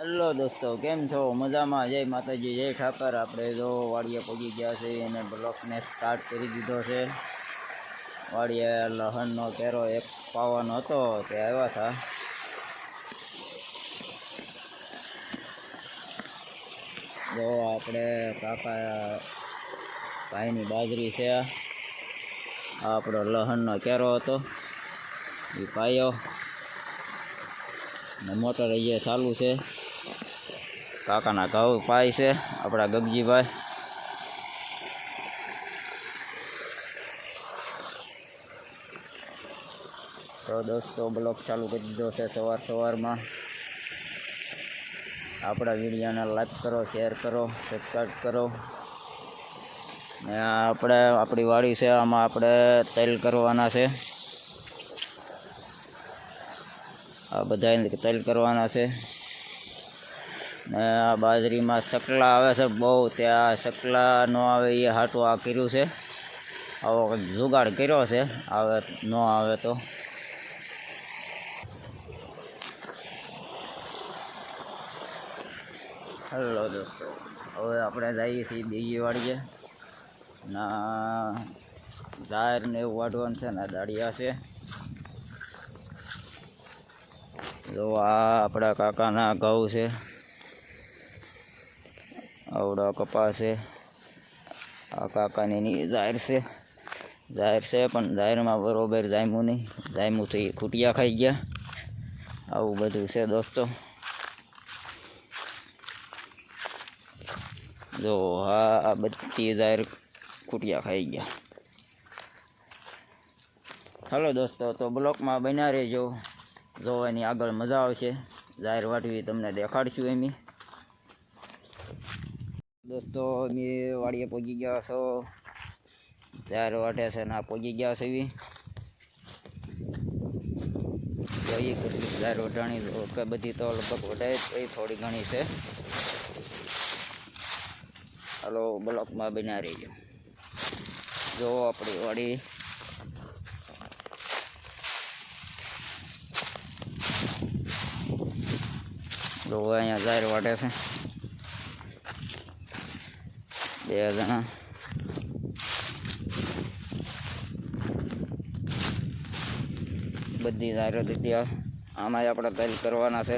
Hello દોસ્તો, કેમ છો? મજામાં? જય માતાજી, જય ઠાકર. આપણે જો વાડીએ પહોંચી ગયા છે અને બ્લોકને સ્ટાર્ટ કરી દીધો છે. વાડીએ લહણનો કેરો એક પાવાનો હતો, તે આવ્યા હતા. જો આપણે કાકા ભાઈની બાજરી છે. આપણો લહણનો કેરો હતો. એ પાયો. મોટર અહીંયા ચાલુ છે. કાકાના ઘઉં પાય છે, આપણા ગગજીભાઈ. તો દોસ્તો, બ્લોક ચાલુ કરી દીધો છે સવાર સવારમાં. આપણા વિડીયોને લાઈક કરો, શેર કરો સબસ્ક્રાઈબ કરો. ને આપણે, આપણી વાડી છે, આમાં આપણે તેલ કરવાના છે. આ બધા તેલ કરવાના છે. ને આ બાજરીમાં સકલા આવે છે, બહુ ત્યાં સકલા ન આવે એ હાટું આ કર્યું છે. આવો જુગાડ કર્યો છે, આવે ન આવે તો. હેલો દોસ્તો, હવે આપણે જઈએ છીએ બીજી વાડીએ. ના ઝાર ને એવું વાઢવાનું છે ને દાળિયા છે. જો આ આપણા કાકાના ઘઉં છે. આવડા કપાસ છે આ કાકાની ની જાહેર છે જાહેર છે પણ જાહેરમાં બરોબર જામ્યું નહીં જામ્યું તો એ ખૂટિયા ખાઈ ગયા આવું બધું છે દોસ્તો જો હા આ બધી જાહેર ખૂટિયા ખાઈ ગયા હાલો દોસ્તો તો બ્લોકમાં બન્યા રહેજો જોવાની આગળ મજા આવશે જાહેર વાટવી તમને દેખાડશું એમી। દોસ્તો, અમે વાડીએ પહોંચી ગયા છો. ચાર વાટે છે ને પહોંચી ગયા છે એવી જોઈએ કેટલીક જાહેર વટાણી બધી તો લગભગ વટાય જ થોડી ઘણી છે. હાલો, બ્લોકમાં બન્યા રહીજો. જો આપણી વાડી. જો અહીંયા જાહેર વાટે છે. બે જણા. બધી જાહેર દીધી આમાં આપણે તૈલ કરવાના છે.